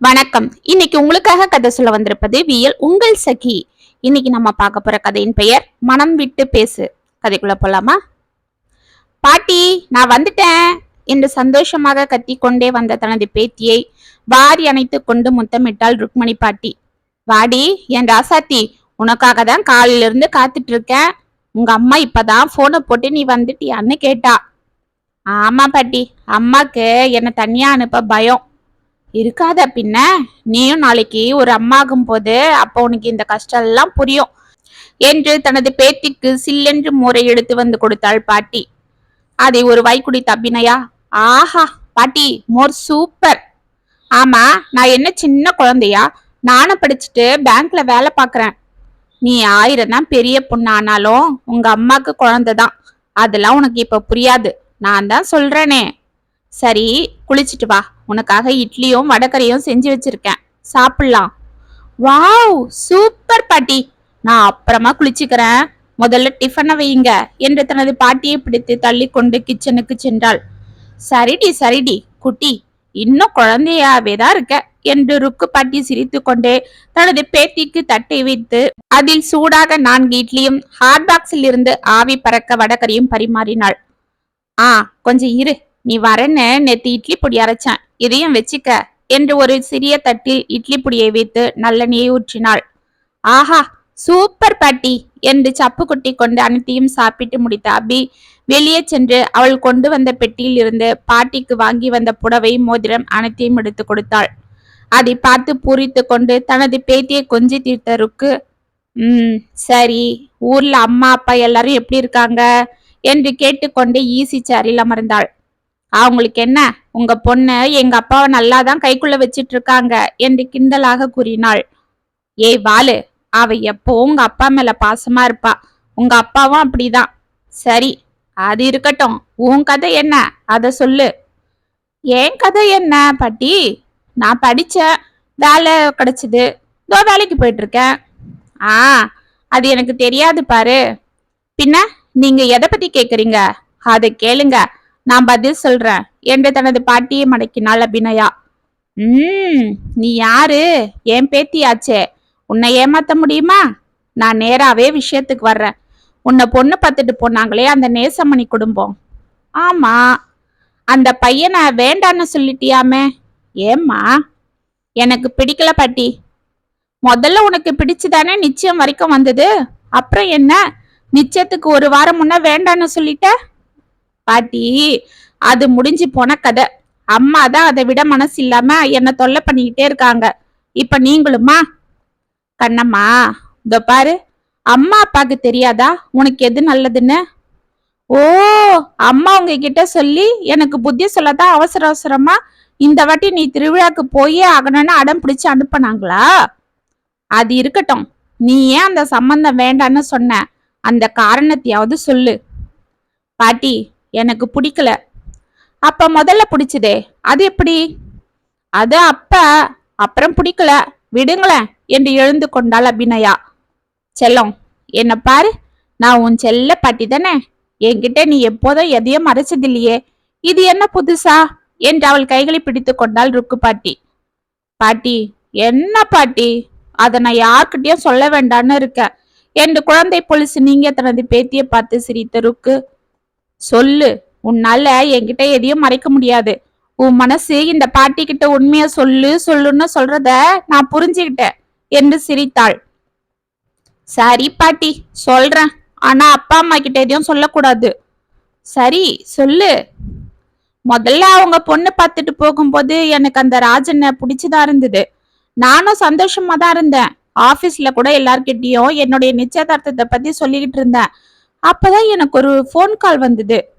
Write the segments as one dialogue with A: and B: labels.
A: வணக்கம். இன்னைக்கு உங்களுக்காக கதை சொல்ல வந்திருப்பது வியல் உங்கள் சகி. இன்னைக்கு நம்ம பார்க்க போற கதையின் பெயர் மனம் விட்டு பேசு. கதைக்குள்ள போலாமா? பாட்டி நான் வந்துட்டேன் என்று சந்தோஷமாக கத்திக்கொண்டே வந்த தனது பேத்தியை வாரி அணைத்து கொண்டு முத்தமிட்டாள் ருக்மணி பாட்டி. வாடி என் ராசாத்தி உனக்காக தான் காலையில காத்துட்டு இருக்கேன் உங்க அம்மா இப்பதான் போனை போட்டு நீ வந்துட்டியான்னு கேட்டா. ஆமா பாட்டி அம்மாக்கு என்னை தனியா அனுப்ப பயம். இருக்காத பின்ன. நீயும் நாளைக்கு ஒரு அம்மாகும் போது அப்போ உனக்கு இந்த கஷ்டம் எல்லாம் புரியும். என்று தனது பேத்திக்கு சில்லென்று மோரை எடுத்து வந்து கொடுத்தாள் பாட்டி. அதை ஒரு வாய்க்குடி தப்பினையா ஆஹா பாட்டி மோர் சூப்பர். ஆமா நான் என்ன சின்ன குழந்தையா? நானும் படிச்சுட்டு பேங்க்ல வேலை பார்க்குறேன் நீ ஆயிரம் தான் பெரிய பொண்ணு ஆனாலும் உங்க அம்மாக்கு குழந்தை தான் அதெல்லாம் உனக்கு இப்ப புரியாது. நான் தான் சொல்றேனே. சரி குளிச்சிட்டு வா. உனக்காக இட்லியும் வடக்கரையும் செஞ்சு வச்சிருக்கேன். சாப்பிடலாம். வாவ் சூப்பர் பாட்டி. நான் அப்புறமா குளிச்சுக்கிறேன். முதல்ல டிஃபனை வையுங்க என்று தனது பாட்டியை பிடித்து தள்ளி கொண்டு கிச்சனுக்கு சென்றாள். சரிடி சரிடி. குட்டி இன்னும் குழந்தையாவே தான் இருக்க என்று ருக்கு பாட்டி சிரித்து கொண்டே தனது பேத்திக்கு தட்டை வைத்து அதில் சூடாக நான்கு இட்லியும் ஹாட் பாக்ஸில் இருந்து ஆவி பறக்க வடகரியும் பரிமாறினாள். ஆ கொஞ்சம் இரு. நீ வரேன்னு நேத்து இட்லி பொடி அரைச்சேன். இதையும் வச்சுக்க. என்று ஒரு சிறிய தட்டில் இட்லி பொடியை வைத்து நல்லெண்ணெயை ஊற்றினாள். ஆஹா சூப்பர் பாட்டி என்று சப்பு கொட்டி கொண்டு அனைத்தையும் சாப்பிட்டு முடித்த அபி வெளியே சென்று அவள் கொண்டு வந்த பெட்டியில் இருந்து பாட்டிக்கு வாங்கி வந்த புடவை மோதிரம் அனைத்தையும் எடுத்து கொடுத்தாள். அதை பார்த்து பூரித்து கொண்டு தனது பேத்தியை கொஞ்சி தீர்த்தருக்கு ம் சரி ஊர்ல அம்மா அப்பா எல்லாரும் எப்படி இருக்காங்க? என்று கேட்டுக்கொண்டு ஈசி சேரில் அமர்ந்தாள். அவங்களுக்கு என்ன? உங்க பொண்ணு எங்க அப்பாவை நல்லா தான் கைக்குள்ள வச்சிட்டு இருக்காங்க என்று கிண்டலாக கூறினாள். ஏய் வாலு அவ எப்போ உங்க அப்பா மேல பாசமா இருப்பா. உங்க அப்பாவும் அப்படிதான். சரி அது இருக்கட்டும். உன் கதை என்ன? அத சொல்லு. என் கதை என்ன பாட்டி? நான் படித்தேன் வேலை கிடைச்சது. இதோ வேலைக்கு போயிட்டு இருக்கேன் ஆ அது எனக்கு தெரியாது பாரு. பின்ன நீங்க எதை பத்தி கேக்குறீங்க? அதை கேளுங்க. நான் பதில் சொல்றேன். என்று தனது பாட்டியை மடக்கினாள் அபிநயா. ம் நீ யாரு? என் பேத்தியாச்சே? உன்னை ஏமாத்த முடியுமா? நான் நேராவே விஷயத்துக்கு வர்றேன். உன்னை பொண்ணு பார்த்துட்டு போனாங்களே அந்த நேசமணி குடும்பம். ஆமா அந்த பையனை வேண்டான்னு சொல்லிட்டியாமே? ஏம்மா எனக்கு பிடிக்கல பாட்டி. முதல்ல உனக்கு பிடிச்சுதானே நிச்சயம் வரைக்கும் வந்தது? அப்புறம் என்ன? நிச்சயத்துக்கு ஒரு வாரம் முன்ன வேண்டான்னு சொல்லிட்ட? பாட்டி அது முடிஞ்சு போன கதை. அம்மா தான் அதை விட மனசு இல்லாம என்ன தொல்லை பண்ணிக்கிட்டே இருக்காங்க. இப்ப நீங்களுமா? கண்ணம்மா இதோ பாரு. அம்மா அப்பாக்கு தெரியாதா? உனக்கு எது நல்லதுன்னு? ஓ அம்மா உங்ககிட்ட சொல்லி எனக்கு புத்தி சொல்லதான் அவசர அவசரமா இந்த வாட்டி நீ திருவிழாக்கு போயே ஆகணும்னு அடம் பிடிச்சு அனுப்பினாங்களா? அது இருக்கட்டும். நீ ஏன் அந்த சம்பந்தம் வேண்டான்னு சொன்ன? அந்த காரணத்தையாவது சொல்லு. பாட்டி எனக்கு பிடிக்கல. அப்ப முதல்ல பிடிச்சதே அது எப்படி? அது அப்ப அப்புறம் பிடிக்கல. விடுங்களேன் என்று எழுந்து கொண்டாள் அபிநயா. செல்லம் என்ன பாரு நான் உன் செல்ல பாட்டி தானே? என்கிட்ட நீ எப்போதும் எதையும் மறைச்சதில்லையே. இது என்ன புதுசா? என்று அவள் கைகளை பிடித்து கொண்டாள் ருக்கு பாட்டி. பாட்டி என்ன பாட்டி? அதை நான் யார்கிட்டயும் சொல்ல வேண்டான்னு இருக்கேன். என்று குழந்தை பொலிசு நீங்க தனது பேத்தியை பார்த்து சிரித்த ருக்கு சொல்லு. உன்னால என்கிட்ட எதையும் மறைக்க முடியாது. உன் மனசு இந்த பாட்டி கிட்ட உண்மைய சொல்லு சொல்லுன்னு சொல்றத நான் புரிஞ்சுக்கிட்டேன் என்று சிரித்தாள். சரி பாட்டி சொல்றேன். ஆனா அப்பா அம்மா கிட்ட எதையும் சொல்லக்கூடாது. சரி சொல்லு. முதல்ல அவங்க பொண்ணு பார்த்துட்டு போகும்போது எனக்கு அந்த ராஜனை பிடிச்சதா இருந்தது. நானும் சந்தோஷமா தான் இருந்தேன். ஆபீஸ்ல கூட எல்லார்கிட்டயும் என்னுடைய நிச்சயதார்த்தத்தை பத்தி சொல்லிக்கிட்டு இருந்தேன். அப்பதான் எனக்கு ஒரு ஃபோன் கால் வந்தது.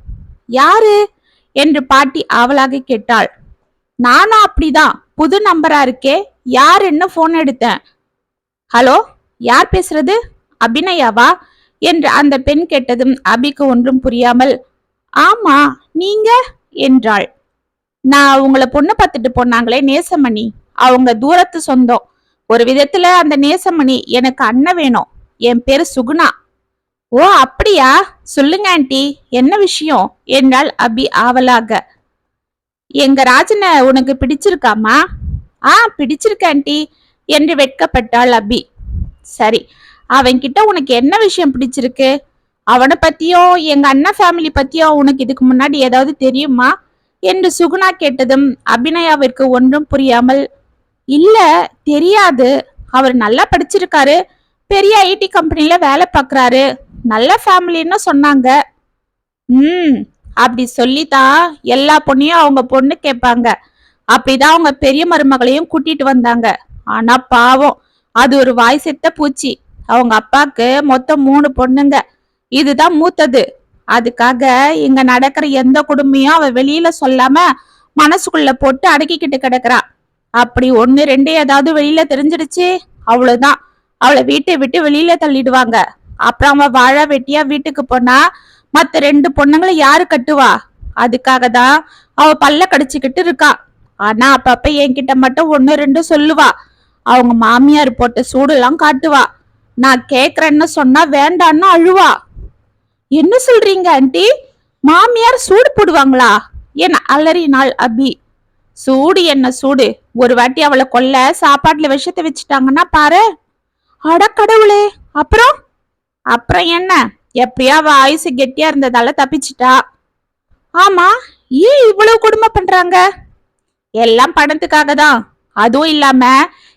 A: யாரு? என்று பாட்டி ஆவலாக கேட்டாள். நானும் அப்படிதான் புது நம்பரா இருக்கே. யாருன்னு போன் எடுத்தேன்? ஹலோ யார் பேசுறது? அபிநயாவா? என்று அந்த பெண் கேட்டதும் அபிக்கு ஒன்றும் புரியாமல் ஆமா நீங்க? என்றாள். நான் உங்களை பொண்ணு பார்த்துட்டு போனாங்களே நேசமணி. அவங்க தூரத்து சொந்தம். ஒரு விதத்துல அந்த நேசமணி எனக்கு அண்ணன் வேணும். என் பேரு சுகுணா. ஓ அப்படியா? சொல்லுங்க ஆண்டி. என்ன விஷயம்? என்றாள் அபி ஆவலாக. எங்க ராஜனை உனக்கு பிடிச்சிருக்காமா? ஆ பிடிச்சிருக்க ஆண்டி என்று வெட்கப்பட்டாள் அபி. சரி அவன்கிட்ட உனக்கு என்ன விஷயம் பிடிச்சிருக்கு? அவனை பத்தியும் எங்க அண்ணன் ஃபேமிலி பத்தியும் உனக்கு இதுக்கு முன்னாடி ஏதாவது தெரியுமா? என்று சுகுணா கேட்டதும் அபிநயாவிற்கு ஒன்றும் புரியாமல் இல்ல தெரியாது. அவர் நல்லா படிச்சிருக்காரு. பெரிய ஐடி கம்பெனில வேலை பார்க்குறாரு. நல்ல ஃபேமிலின்னு சொன்னாங்க. ம் அப்படி சொல்லித்தான் எல்லா பொண்ணையும் அவங்க பொண்ணு கேட்பாங்க. அப்படிதான் அவங்க பெரிய மருமகளையும் கூட்டிட்டு வந்தாங்க. ஆனா பாவம் அது ஒரு வாய் செத்த பூச்சி. அவங்க அப்பாக்கு மொத்தம் மூணு பொண்ணுங்க. இதுதான் மூத்தது. அதுக்காக இங்க நடக்கிற எந்த குடும்பையும் அவ வெளியில சொல்லாம மனசுக்குள்ள போட்டு அடக்கிக்கிட்டு கிடக்குறா. அப்படி ஒன்னு ரெண்டு ஏதாவது வெளியில தெரிஞ்சிடுச்சு அவ்வளவுதான். அவளை வீட்டை விட்டு வெளியில தள்ளிடுவாங்க. அப்புறம் அவன் வாழ வெட்டியா வீட்டுக்கு போனா மத்த ரெண்டு பொண்ணுங்களை யாரு கட்டுவா? அதுக்காக தான் அவ பல்ல கடிச்சுக்கிட்டு இருக்கா. ஆனா அப்பப்ப என்கிட்ட மட்டும் ஒன்னு ரெண்டு சொல்லுவா. அவங்க மாமியார் போட்ட சூடெல்லாம் காட்டுவா. நான் கேக்குறேன்னு சொன்னா வேண்டான்னு அழுவா. என்ன சொல்றீங்க ஆண்டி? மாமியார் சூடு போடுவாங்களா? என அலறினாள் அபி. சூடு என்ன சூடு? ஒரு வாட்டி அவளை கொல்ல சாப்பாட்டுல விஷத்தை வச்சுட்டாங்கன்னா பாரு. அட கடவுளே. அப்புறம்? அப்புறம் என்ன? எப்படியா அவ ஆயுசு கெட்டியா இருந்ததால தப்பிச்சிட்டா. ஆமா ஏன் இவ்வளவு கொடுமை பண்றாங்க? எல்லாம் பணத்துக்காக தான். அதுவும் இல்லாம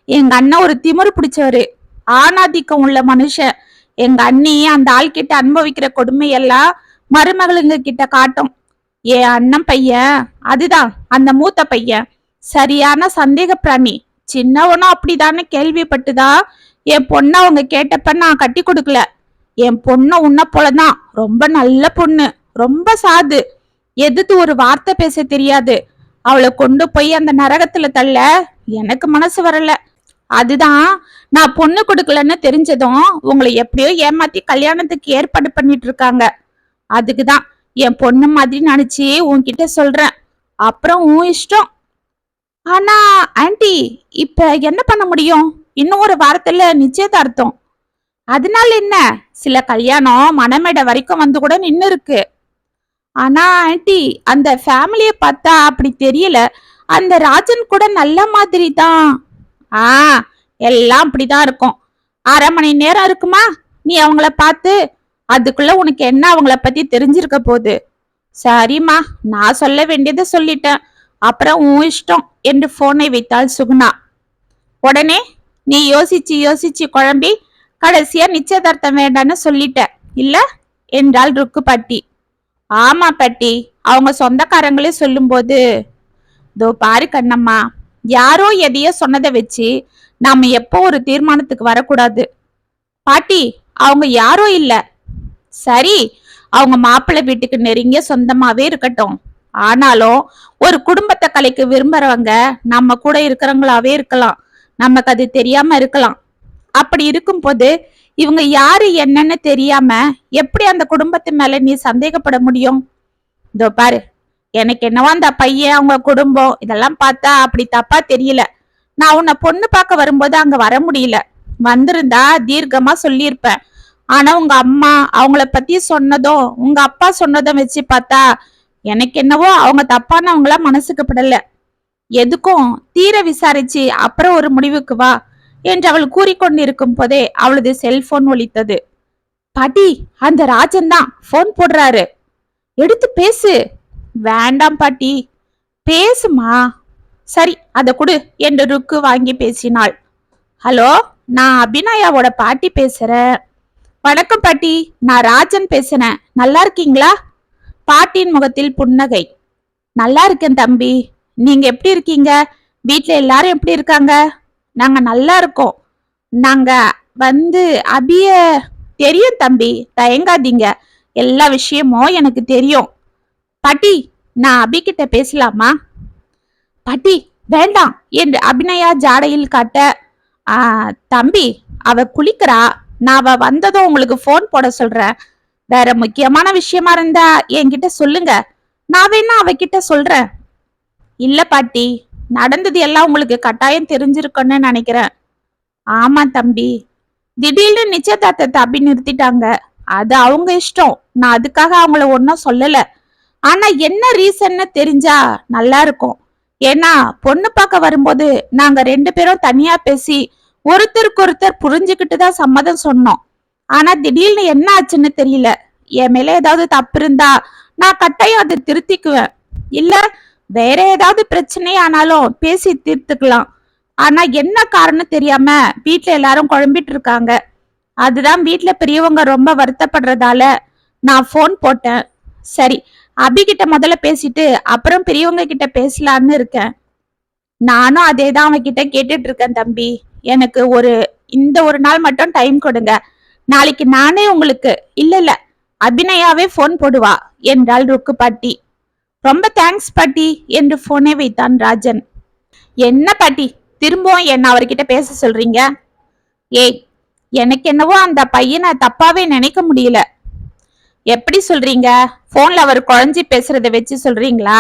A: எங்க அண்ணன் ஒரு திமிரு பிடிச்சவரு. ஆணாதிக்கம் உள்ள மனுஷன். எங்க அண்ணி அந்த ஆள் கிட்ட அனுபவிக்கிற கொடுமையெல்லாம் மருமகளுங்க கிட்ட காட்டும். என் அண்ணன் பையன் அதுதான் அந்த மூத்த பையன். சரியான சந்தேக பிராணி. சின்னவனும் அப்படிதானே கேள்விப்பட்டுதான் என் பொண்ணை அவங்க கேட்டப்ப நான் கட்டி கொடுக்கல. என் பொண்ணு உன்ன போலதான். ரொம்ப நல்ல பொண்ணு. ரொம்ப சாது. எதிர்த்து ஒரு வார்த்தை பேச தெரியாது. அவளை கொண்டு போய் அந்த நரகத்துல தள்ள எனக்கு மனசு வரல. அதுதான் நான் பொண்ணு கொடுக்கலன்னு தெரிஞ்சதும் உங்களை எப்படியோ ஏமாத்தி கல்யாணத்துக்கு ஏற்பாடு பண்ணிட்டு இருக்காங்க. அதுக்குதான் என் பொண்ணு மாதிரி நினைச்சு உன்கிட்ட சொல்றேன். அப்புறம் உன் இஷ்டம். ஆனா ஆண்டி இப்ப என்ன பண்ண முடியும்? இன்னும் ஒரு வாரத்துல நிச்சயதார்த்தம். அதனால என்ன? சில கல்யாணம் மணமேடை வரைக்கும் வந்து கூட நின்னு இருக்கு ஆனா ஆன்ட்டி அந்த ஃபேமிலியை பார்த்தா அப்படி தெரியல. அந்த ராஜன் கூட நல்ல மாதிரி தான். ஆ எல்லாம் அப்படிதான் இருக்கும். அரை மணி நேரம் இருக்குமா? நீ அவங்கள பார்த்து அதுக்குள்ள உனக்கு என்ன அவங்கள பத்தி தெரிஞ்சிருக்க போகுது? சரிம்மா நான் சொல்ல வேண்டியதை சொல்லிட்டேன். அப்புறம் உன் இஷ்டம். என்று போனை வைத்தாள் சுகுணா. உடனே நீ யோசிச்சு யோசிச்சு குழம்பி கடைசியா நிச்சயதார்த்தம் வேண்டான்னு சொல்லிட்ட இல்ல என்றாள் ருக்கு பாட்டி ஆமா பாட்டி அவங்க சொந்தக்காரங்களே சொல்லும்போது தோ பாரு கண்ணம்மா யாரோ எதையோ சொன்னதை வச்சு நாம எப்போ ஒரு தீர்மானத்துக்கு வரக்கூடாது. பாட்டி அவங்க யாரோ இல்ல. சரி அவங்க மாப்பிள்ளை வீட்டுக்கு நெருங்கிய சொந்தமாவே இருக்கட்டும். ஆனாலும் ஒரு குடும்பத்தை கலைக்கு விரும்புறவங்க நம்ம கூட இருக்கிறவங்களாவே இருக்கலாம். நமக்கு அது தெரியாம இருக்கலாம். அப்படி இருக்கும்போது இவங்க யாரு என்னன்னு தெரியாம எப்படி அந்த குடும்பத்து மேல நீ சந்தேகப்பட முடியும்? இதோ பாரு எனக்கு என்னவோ அந்த பையன் அவங்க குடும்பம் இதெல்லாம் பார்த்தா அப்படி தப்பா தெரியல. நான் உன்னை பொண்ணு பார்க்க வரும்போது அங்க வர முடியல. வந்திருந்தா தீர்க்கமா சொல்லியிருப்பேன். ஆனா உங்க அம்மா அவங்கள பத்தி சொன்னதும் உங்க அப்பா சொன்னதும் வச்சு பார்த்தா எனக்கு என்னவோ அவங்க தப்பானவங்களா மனசுக்கு படல. எதுக்கும் தீர விசாரிச்சு அப்புறம் ஒரு முடிவுக்கு வா. என்று அவள் கூறிக்கொண்டிருக்கும் போதே அவளது செல்போன் ஒலித்தது. பாட்டி அந்த ராஜன் தான் போன் போடுறாரு. எடுத்து பேசு. வேண்டாம் பாட்டி பேசுமா? சரி அதை கொடு என்று ருக்கு வாங்கி பேசினாள். ஹலோ நான் அபிநயாவோட பாட்டி பேசுறேன். வணக்கம் பாட்டி நான் ராஜன் பேசுனேன் நல்லா இருக்கீங்களா? பாட்டியின் முகத்தில் புன்னகை. நல்லா இருக்கேன் தம்பி. நீங்க எப்படி இருக்கீங்க? வீட்டுல எல்லாரும் எப்படி இருக்காங்க? நாங்க நல்லா இருக்கோம். நாங்க வந்து அபிய தெரியும் தம்பி தயங்காதீங்க. எல்லா விஷயமும் எனக்கு தெரியும். பாட்டி நான் அபிகிட்ட பேசலாமா? பாட்டி வேண்டாம். என்று அபிநயா ஜாடையில் காட்ட தம்பி அவ குளிக்கிறா. நான் அவ வந்ததும் உங்களுக்கு ஃபோன் போட சொல்றேன். வேற முக்கியமான விஷயமா இருந்தா என்கிட்ட சொல்லுங்க. நான் வேணா அவகிட்ட சொல்றேன். இல்ல பாட்டி. நடந்தது எல்லாம் உங்களுக்கு கட்டாயம் தெரிஞ்சிருக்கும்னு நினைக்கிறேன். ஆமா தம்பி. திடீர்னு நிச்சயதார்த்தத்தை அப்படி நிறுத்திட்டாங்க அது அவங்க இஷ்டம். நான் அதுக்காக அவங்கள ஒன்றும் சொல்லல. ஆனா என்ன ரீசன்னு தெரிஞ்சா நல்லா இருக்கும். ஏன்னா பொண்ணு பார்க்க வரும்போது நாங்க ரெண்டு பேரும் தனியா பேசி ஒருத்தருக்கு ஒருத்தர் புரிஞ்சுக்கிட்டு தான் சம்மதம் சொன்னோம். ஆனா திடீர்னு என்ன ஆச்சுன்னு தெரியல. என் மேல ஏதாவது தப்பு இருந்தா நான் கட்டாயம் அதை திருத்திக்குவேன். இல்ல வேற ஏதாவது பிரச்சனை ஆனாலும் பேசி தீர்த்துக்கலாம். ஆனா என்ன காரணம் தெரியாம வீட்டுல எல்லாரும் குழம்பிட்டு இருக்காங்க. அதுதான் வீட்டுல பெரியவங்க ரொம்ப வருத்தப்படுறதால நான் ஃபோன் போட்டேன். சரி அபி கிட்ட முதல்ல பேசிட்டு அப்புறம் பெரியவங்க கிட்ட பேசலான்னு இருக்கேன். நானும் அதே தான் அவகிட்ட கேட்டுட்டு இருக்கேன் தம்பி. எனக்கு ஒரு இந்த ஒரு நாள் மட்டும் டைம் கொடுங்க. நாளைக்கு நானே உங்களுக்கு இல்ல இல்ல அபிநயாவே ஃபோன் போடுவா என்றாள் ருக்கு பாட்டி. ரொம்ப தேங்க்ஸ் பாட்டி என்று போனை வைத்தான் ராஜன். என்ன பாட்டி திரும்பவும் என்ன அவர்கிட்ட பேச சொல்றீங்க? ஏய் எனக்கு என்னவோ அந்த பையனை தப்பாவே நினைக்க முடியல. எப்படி சொல்றீங்க? போன்ல அவர் குழஞ்சி பேசுறத வச்சு சொல்றீங்களா?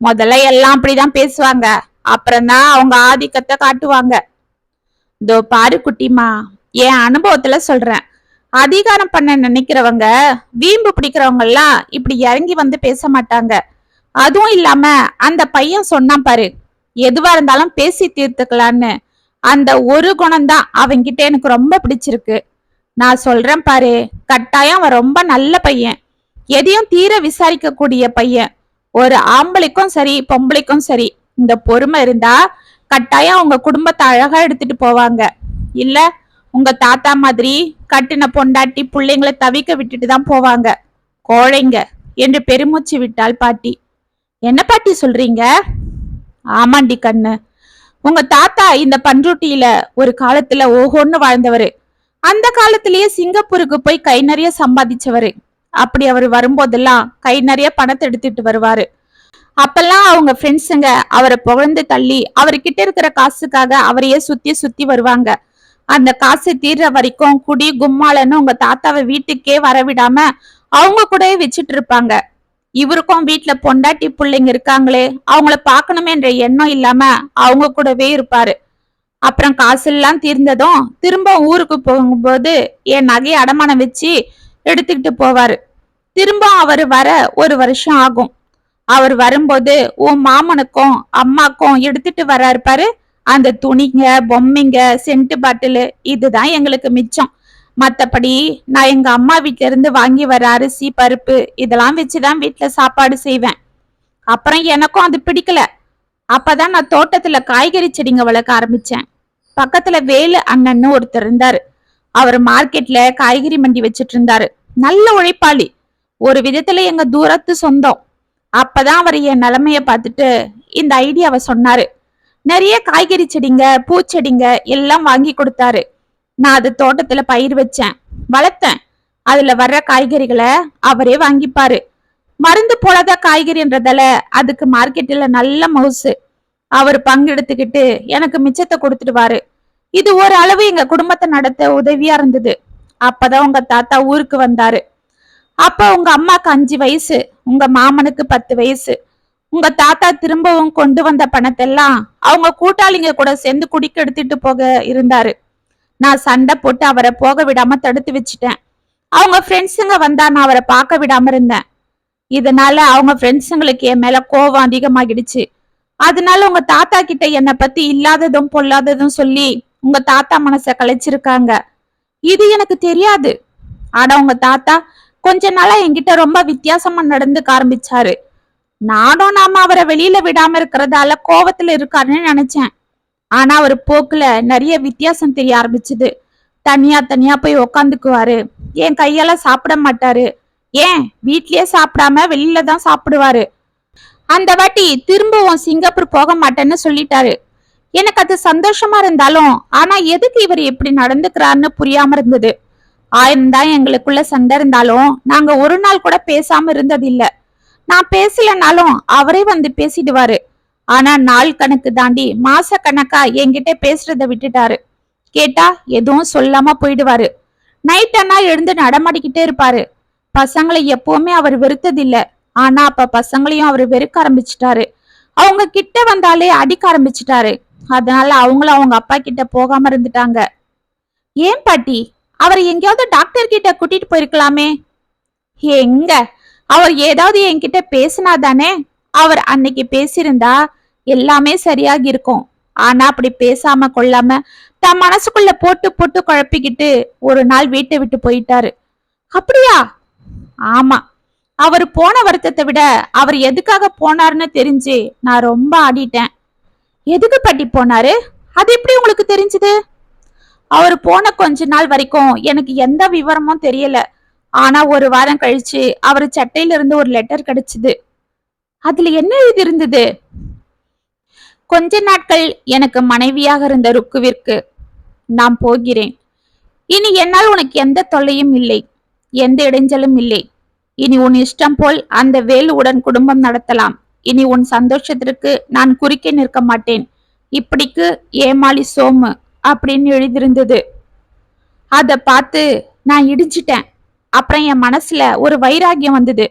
A: முதல்ல எல்லாம் அப்படிதான் பேசுவாங்க. அப்புறம்தான் அவங்க ஆதிக்கத்தை காட்டுவாங்க. இதோ பாரு குட்டிமா என் அனுபவத்துல சொல்றேன். அதிகாரம் பண்ண நினைக்கிறவங்க வீம்பு பிடிக்கிறவங்க எல்லாம் இப்படி இறங்கி வந்து பேச மாட்டாங்க. அதுவும் இல்லாம அந்த பையன் சொன்னான் பாரு எதுவா இருந்தாலும் பேசி தீர்த்துக்கலான்னு. அந்த ஒரு குணம்தான் அவன்கிட்ட எனக்கு ரொம்ப பிடிச்சிருக்கு. நான் சொல்றேன் பாரு கட்டாயம் அவன் ரொம்ப நல்ல பையன். எதையும் தீர விசாரிக்க கூடிய பையன். ஒரு ஆம்பளைக்கும் சரி பொம்பளைக்கும் சரி இந்த பொறுமை இருந்தா கட்டாயம் உங்க குடும்பத்தை அழகா எடுத்துட்டு போவாங்க. இல்ல உங்க தாத்தா மாதிரி கட்டின பொண்டாட்டி பிள்ளைங்களை தவிக்க விட்டுட்டு தான் போவாங்க. கோழைங்க என்று பெருமூச்சு விட்டாள் பாட்டி. என்ன பாட்டி சொல்றீங்க? ஆமாண்டி கண்ணு. உங்க தாத்தா இந்த பன்ருட்டியில ஒரு காலத்துல ஓஹோன்னு வாழ்ந்தவரு. அந்த காலத்திலேயே சிங்கப்பூருக்கு போய் கை நிறைய சம்பாதிச்சவரு. அப்படி அவர் வரும்போதெல்லாம் கை நிறைய பணத்தை எடுத்துட்டு வருவாரு. அப்பெல்லாம் அவங்க ஃப்ரெண்ட்ஸுங்க அவரை புகழ்ந்து தள்ளி அவர்கிட்ட இருக்கிற காசுக்காக அவரையே சுத்தி சுத்தி வருவாங்க. அந்த காசு தீர்ற வரைக்கும் குடி கும்மாளன்னு உங்க தாத்தாவை வீட்டுக்கே வரவிடாம அவங்க கூடயே வச்சுட்டு இருப்பாங்க. இவருக்கும் வீட்டுல பொண்டாட்டி பிள்ளைங்க இருக்காங்களே அவங்கள பார்க்கணுமே என்ற எண்ணம் இல்லாம அவங்க கூடவே இருப்பாரு. அப்புறம் காசெல்லாம் தீர்ந்ததும் திரும்ப ஊருக்கு போகும்போது என் நகையை அடமானம் வச்சு எடுத்துக்கிட்டு போவாரு. திரும்ப அவர் வர ஒரு வருஷம் ஆகும். அவர் வரும்போது உன் மாமனுக்கும் அம்மாக்கும் எடுத்துட்டு வர்றாரு பாரு. அந்த துணிங்க பொம்மைங்க சென்ட் பாட்டிலு இதுதான் எங்களுக்கு மிச்சம். மற்றபடி நான் எங்க அம்மா வீட்டிலேருந்து இருந்து வாங்கி வர அரிசி பருப்பு இதெல்லாம் வச்சுதான் வீட்டில் சாப்பாடு செய்வேன். அப்புறம் எனக்கும் அது பிடிக்கல. அப்பதான் நான் தோட்டத்துல காய்கறி செடிங்க வளர்க்க ஆரம்பிச்சேன். பக்கத்துல வேலு அண்ணன்னு ஒருத்தர் இருந்தாரு. அவர் மார்க்கெட்ல காய்கறி மண்டி வச்சிட்டு இருந்தாரு. நல்ல உழைப்பாளி. ஒரு விதத்துல எங்க தூரத்து சொந்தம். அப்பதான் அவர் என் நிலைமைய பார்த்துட்டு இந்த ஐடியாவை சொன்னாரு. நிறைய காய்கறி செடிங்க பூச்செடிங்க எல்லாம் வாங்கி கொடுத்தாரு. நான் அது தோட்டத்துல பயிர் வச்சேன். வளர்த்தேன். அதுல வர்ற காய்கறிகளை அவரே வாங்கிப்பாரு. மருந்து போடாத காய்கறின்றதால அதுக்கு மார்க்கெட்ல நல்ல மவுசு. அவர் பங்கு எடுத்துக்கிட்டு எனக்கு மிச்சத்தை கொடுத்துடுவாரு. இது ஒரு அளவு எங்க குடும்பத்தை நடத்த உதவியா இருந்தது. அப்பதான் உங்க தாத்தா ஊருக்கு வந்தாரு. அப்ப உங்க அம்மாக்கு அஞ்சு வயசு உங்க மாமனுக்கு பத்து வயசு. உங்க தாத்தா திரும்பவும் கொண்டு வந்த பணத்தெல்லாம் அவங்க கூட்டாளிங்க கூட சேர்ந்து குடிக்க எடுத்துட்டு போக இருந்தாரு. நான் சண்டை போட்டு அவரை போக விடாம தடுத்து வச்சிட்டேன். அவங்க ஃப்ரெண்ட்ஸுங்க வந்தா நான் அவரை பார்க்க விடாம இருந்தேன். இதனால அவங்க ஃப்ரெண்ட்ஸுங்களுக்கு என் மேல கோவம் அதிகமாகிடுச்சு. அதனால உங்க தாத்தா கிட்ட என்னை பத்தி இல்லாததும் பொல்லாததும் சொல்லி உங்க தாத்தா மனச கலைச்சிருக்காங்க. இது எனக்கு தெரியாது. ஆனா உங்க தாத்தா கொஞ்ச நாளா என்கிட்ட ரொம்ப வித்தியாசமா நடந்துக்க ஆரம்பிச்சாரு. நானும் நாம அவரை வெளியில விடாம இருக்கிறதால கோவத்துல இருக்காருன்னு நினைச்சேன். ஆனா அவர் போக்குல நிறைய வித்தியாசம் தெரிய ஆரம்பிச்சது. தனியா தனியா போய் உக்காந்துக்குவாரு. என் கையால சாப்பிட மாட்டாரு. ஏன்? வீட்லயே சாப்பிடாம வெளியில தான் சாப்பிடுவாரு. அந்த வாட்டி திரும்பவும் சிங்கப்பூர் போக மாட்டேன்னு சொல்லிட்டாரு. எனக்கு அது சந்தோஷமா இருந்தாலும் ஆனா எதுக்கு இவர் இப்படி நடந்துக்கிறாருன்னு புரியாம இருந்தது. ஆயிரம்தான் எங்களுக்குள்ள சண்டை இருந்தாலும் நாங்க ஒரு நாள் கூட பேசாம இருந்தது இல்ல நான் பேசலனாலும் அவரே வந்து பேசிடுவாரு. ஆனா நாள் கணக்கு தாண்டி மாச கணக்கா என்கிட்ட பேசுறத விட்டுட்டாரு. கேட்டா எதுவும் சொல்லாம போயிடுவாரு. நைட் அண்ணா எழுந்து நடமாடிக்கிட்டே இருப்பாரு. பசங்களை எப்பவுமே அவர் வெறுத்ததில்ல. ஆனா அப்ப பசங்களையும் அவர் வெறுக்க ஆரம்பிச்சிட்டாரு. அவங்க கிட்ட வந்தாலே அடிக்க ஆரம்பிச்சிட்டாரு. அதனால அவங்களும் அவங்க அப்பா கிட்ட போகாம இருந்துட்டாங்க. ஏன் பாட்டி? அவர் எங்கேயாவது டாக்டர் கிட்ட கூட்டிட்டு போயிருக்கலாமே. எங்க அவர் ஏதாவது என்கிட்ட பேசினா தானே அவர் அன்னைக்கு பேசியிருந்தா எல்லாமே சரியாகி இருக்கும் ஆனா அப்படி பேசாம கொள்ளாம தன் மனசுக்குள்ள போட்டு போட்டு குழப்பிக்கிட்டு ஒரு நாள் வீட்டை விட்டு போயிட்டாரு. அப்படியா? ஆமா. அவர் போன வருத்தத்தை விட அவர் எதுக்காக போனாருன்னு தெரிஞ்சு நான் ரொம்ப ஆடிட்டேன். எதுக்கு பட்டி போனாரு? அது எப்படி உங்களுக்கு தெரிஞ்சது? அவர் போன கொஞ்ச நாள் வரைக்கும் எனக்கு எந்த விவரமும் தெரியல. ஆனா ஒரு வாரம் கழிச்சு அவர் சட்டையில இருந்து ஒரு லெட்டர் கிடைச்சது. அதுல என்ன எழுதி இருந்தது? கொஞ்ச நாட்கள் எனக்கு மனைவியாக இருந்த ருக்குவிற்கு நான் போகிறேன். இனி என்னால் உனக்கு எந்த தொல்லையும் இல்லை எந்த இடைஞ்சலும் இல்லை. இனி உன் இஷ்டம் போல் அந்த வேலுவுடன் குடும்பம் நடத்தலாம். இனி உன் சந்தோஷத்திற்கு நான் குறுக்கே நிற்க மாட்டேன். இப்படிக்கு ஏமாளி சோமு அப்படின்னு எழுதியிருந்தது. அதை பார்த்து நான் இடிச்சிட்டேன் அப்புறம் என் மனசுல ஒரு வைராகியம் வந்தது.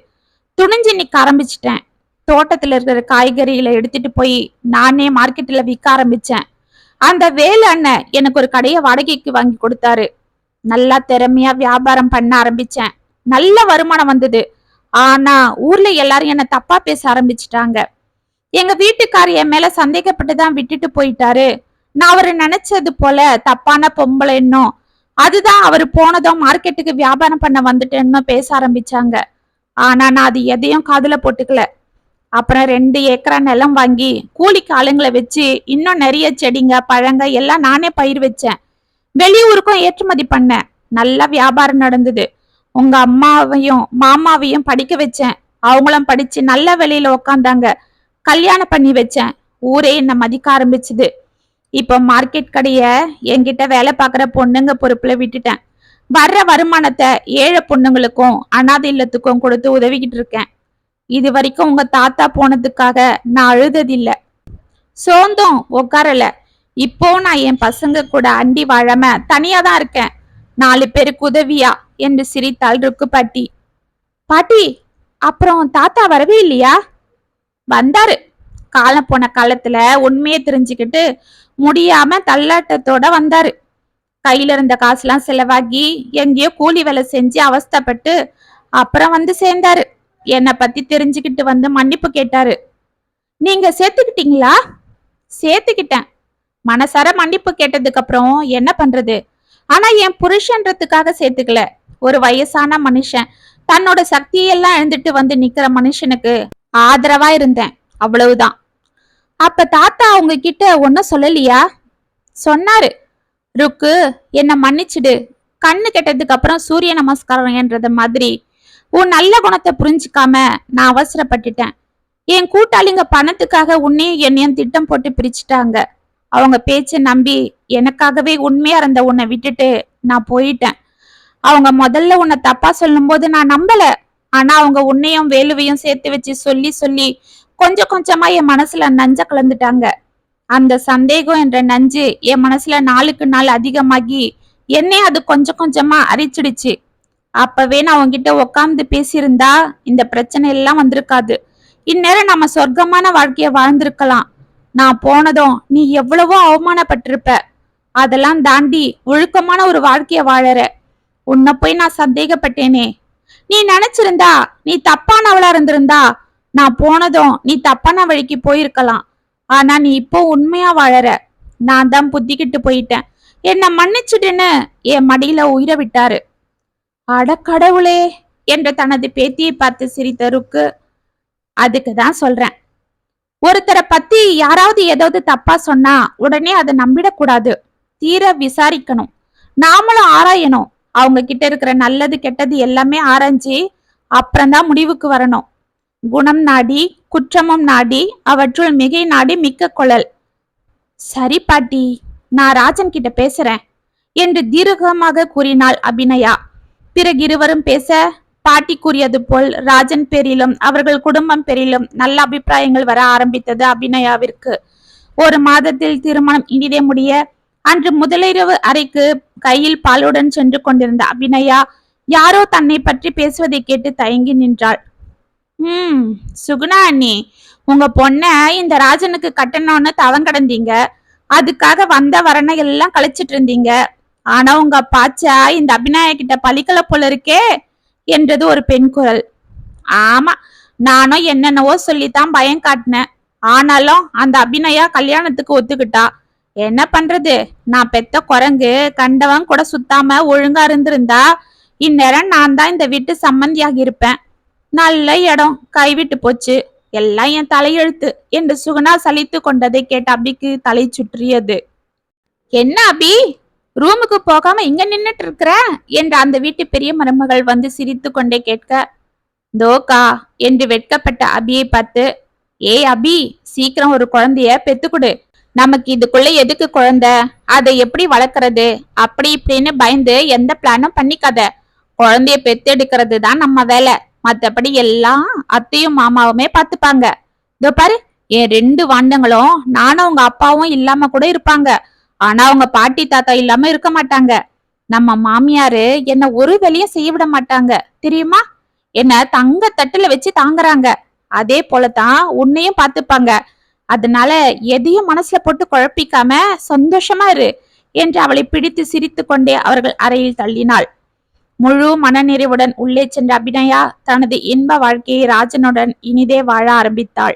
A: துணிஞ்சு நிக்க ஆரம்பிச்சிட்டேன். தோட்டத்துல இருக்கிற காய்கறிகளை எடுத்துட்டு போய் நானே மார்க்கெட்ல விற்க ஆரம்பிச்சேன். அந்த வேலு அண்ணன் எனக்கு ஒரு கடையை வாடகைக்கு வாங்கி கொடுத்தாரு. நல்லா திறமையா வியாபாரம் பண்ண ஆரம்பிச்சேன். நல்ல வருமானம் வந்தது. ஆனா ஊர்ல எல்லாரும் என்ன தப்பா பேச ஆரம்பிச்சிட்டாங்க. எங்க வீட்டுக்கார் என் மேல சந்தேகப்பட்டு தான் விட்டுட்டு போயிட்டாரு. நான் அவரு நினைச்சது போல தப்பான பொம்பளைன்னோ அதுதான் அவர் போனதும் மார்க்கெட்டுக்கு வியாபாரம் பண்ண வந்துட்டேன்னு பேச ஆரம்பிச்சாங்க. ஆனா நான் அது எதையும் காதுல போட்டுக்கல. அப்புறம் ரெண்டு ஏக்கரா நிலம் வாங்கி கூலிக்கு ஆளுங்களை வச்சு இன்னும் நிறைய செடிங்க பழங்க எல்லாம் நானே பயிர் வச்சேன். வெளியூருக்கும் ஏற்றுமதி பண்ணேன். நல்லா வியாபாரம் நடந்தது. உங்க அம்மாவையும் மாமாவையும் படிக்க வச்சேன். அவங்களும் படிச்சு நல்ல வெளியில உக்காந்தாங்க. கல்யாணம் பண்ணி வச்சேன். ஊரே என்ன மதிக்க ஆரம்பிச்சுது. இப்போ மார்க்கெட் கடைய என்கிட்ட வேலை பார்க்குற பொண்ணுங்க பொறுப்புல விட்டுட்டேன். வர்ற வருமானத்தை ஏழை பொண்ணுங்களுக்கும் அனாதை இல்லத்துக்கும் கொடுத்து உதவிக்கிட்டு இருக்கேன். இது வரைக்கும் உங்க தாத்தா போனதுக்காக நான் அழுததில்ல. சோந்தம் உட்காரல இப்போ நான் என் பசங்க கூட அண்டி வாழாம தனியா தான் இருக்கேன். நாலு பேருக்கு உதவியா? என்று சிரித்தாள் ருக்கு பாட்டி. பாட்டி அப்புறம் தாத்தா வரவே இல்லையா? வந்தாரு. காலம் போன காலத்துல உண்மையை தெரிஞ்சுக்கிட்டு முடியாம தள்ளாட்டத்தோட வந்தாரு. கையில இருந்த காசுலாம் செலவாகி எங்கேயோ கூலி வேலை செஞ்சு அவஸ்தப்பட்டு அப்புறம் வந்து சேர்ந்தாரு. என்னை பத்தி தெரிஞ்சுக்கிட்டு வந்து மன்னிப்பு கேட்டாரு. நீங்க சேர்த்துக்கிட்டீங்களா? சேர்த்துக்கிட்டேன். மனசார மன்னிப்பு கேட்டதுக்கு அப்புறம் என்ன பண்றது? ஆனா என் புருஷன்றதுக்காக சேர்த்துக்கல. ஒரு வயசான மனுஷன். தன்னோட சக்தியெல்லாம் எழுந்துட்டு வந்து நிக்கிற மனுஷனுக்கு ஆதரவா இருந்தேன். அவ்வளவுதான். அப்ப தாத்தா அவங்க கிட்ட ஒன்னும் சொல்லலையா? சொன்னாரு. ருக்கு என்ன மன்னிச்சிடு. கண்ணு கெட்டதுக்கு அப்புறம் சூரிய நமஸ்காரம் என்றது மாதிரி உன் நல்ல குணத்தை புரிஞ்சுக்காம நான் அவசரப்பட்டுட்டேன். என் கூட்டாளிங்க பணத்துக்காக உன்னையும் என்னையும் திட்டம் போட்டு பிரிச்சுட்டாங்க. அவங்க பேச்சை நம்பி எனக்காகவே உண்மையா இருந்த உன்னை விட்டுட்டு நான் போயிட்டேன். அவங்க முதல்ல உன்னை தப்பா சொல்லும்போது நான் நம்பல. ஆனா அவங்க உன்னையும் வேலுவையும் சேர்த்து வச்சு சொல்லி சொல்லி கொஞ்சம் கொஞ்சமா என் மனசுல நஞ்ச கலந்துட்டாங்க. அந்த சந்தேகம் என்ற நஞ்சு என் மனசுல நாளுக்கு நாள் அதிகமாகி என்னை அது கொஞ்சம் கொஞ்சமா அரிச்சிடுச்சு. அப்பவே நான் உங்ககிட்ட உக்காந்து பேசியிருந்தா இந்த பிரச்சனை எல்லாம் வந்திருக்காது. இந்நேரம் நம்ம சொர்க்கமான வாழ்க்கைய வாழ்ந்திருக்கலாம். நான் போனதும் நீ எவ்வளவோ அவமானப்பட்டிருப்ப. அதெல்லாம் தாண்டி ஒழுக்கமான ஒரு வாழ்க்கைய வாழற. உன்னை போய் நான் சந்தேகப்பட்டேனே. நீ நினைச்சிருந்தா நீ தப்பானவளா இருந்திருந்தா நான் போனதும் நீ தப்பான வழிக்கு போயிருக்கலாம். ஆனா நீ இப்போ உண்மையா வாழற. நான் தான் புத்திக்கிட்டு போயிட்டேன். என்ன மன்னிச்சுட்டுன்னு என் மடியில உயிரை விட்டாரு. அட கடவுளே தனது பேத்தியை பார்த்து சிரித்த ருக்கு அதுக்கு தான் சொல்றேன். ஒருத்தரை பத்தி யாராவது ஏதாவது தப்பா சொன்னா உடனே அதை நம்பிடக்கூடாது. தீர விசாரிக்கணும். நாமளும் ஆராயணும். அவங்க கிட்ட இருக்கிற நல்லது கெட்டது எல்லாமே ஆராய்ஞ்சு அப்புறம்தான் முடிவுக்கு வரணும். குணம் நாடி குற்றமும் நாடி அவற்றுள் மிகை நாடி மிக்க குழல். சரி பாட்டி நான் ராஜன் கிட்ட பேசுறேன் என்று தீர்க்கமாக கூறினாள் அபிநயா. பிறகு இருவரும் பேச பாட்டி கூறியது போல் ராஜன் பேரிலும் அவர்கள் குடும்பம் பேரிலும் நல்ல அபிப்பிராயங்கள் வர ஆரம்பித்தது அபிநயாவிற்கு. ஒரு மாதத்தில் திருமணம் இனிதே முடிய அன்று முதலிரவு அறைக்கு கையில் பாலுடன் சென்று கொண்டிருந்த அபிநயா யாரோ தன்னை பற்றி பேசுவதை கேட்டு தயங்கி நின்றாள். ம் சுகுணா அண்ணி உங்க பொண்ண இந்த ராஜனுக்கு கட்டணும்னு தவம் கடந்தீங்க. அதுக்காக வந்த வரனை எல்லாம் கழிச்சிட்டு இருந்தீங்க. ஆனா உங்க பாச்சா இந்த அபிநாய கிட்ட பழிக்கல போல இருக்கே என்றது ஒரு பெண் குரல். ஆமா நானும் என்னென்னவோ சொல்லித்தான் பயம் காட்டினேன். ஆனாலும் அந்த அபிநயா கல்யாணத்துக்கு ஒத்துக்கிட்டா. என்ன பண்றது? நான் பெத்த குரங்கு கண்டவன் கூட சுத்தாம ஒழுங்கா இருந்திருந்தா இந்நேரம் நான் தான் இந்த வீட்டு சம்மந்தியாகி இருப்பேன். நல்ல இடம் கைவிட்டு போச்சு. எல்லாம் என் தலையெழுத்து என்று சுகுணா சலித்து கொண்டதை கேட்ட அபிக்கு தலை சுற்றியது. என்ன அபி? ரூமுக்கு போகாம இங்க நின்னுட்டு இருக்கிற என்று அந்த வீட்டு பெரிய மருமகள் வந்து சிரித்து கொண்டே கேட்க தோக்கா என்று வெட்கப்பட்ட அபியை பார்த்து ஏய் அபி சீக்கிரம் ஒரு குழந்தைய பெத்துக்குடு. நமக்கு இதுக்குள்ள எதுக்கு குழந்தை? அதை எப்படி வளர்க்கறது? அப்படி இப்படின்னு பயந்து எந்த பிளானும் பண்ணிக்காத. குழந்தைய பெத்தெடுக்கிறது தான் நம்ம வேலை. மற்றபடி எல்லாம் அத்தையும் மாமாவுமே பார்த்துப்பாங்க. இதோ பாரு என் ரெண்டு வாண்டங்களும் நானும் உங்க அப்பாவும் இல்லாம கூட இருப்பாங்க. ஆனா அவங்க பாட்டி தாத்தா இல்லாம இருக்க மாட்டாங்க. நம்ம மாமியாரு என்ன ஒரு வேலையும் செய்ய விட மாட்டாங்க. தெரியுமா? என்ன தங்க தட்டுல வச்சு தாங்குறாங்க. அதே போலதான் உன்னையும் பாத்துப்பாங்க. அதனால எதையும் மனசுல போட்டு குழப்பிக்காம சந்தோஷமா இரு என்று அவளை பிடித்து சிரித்து கொண்டே அவர்கள் அறையில் தள்ளினாள். முழு மனநிறைவுடன் உள்ளே சென்ற அபிநயா தனது இன்ப வாழ்க்கையை ராஜனுடன் இனிதே வாழ ஆரம்பித்தாள்.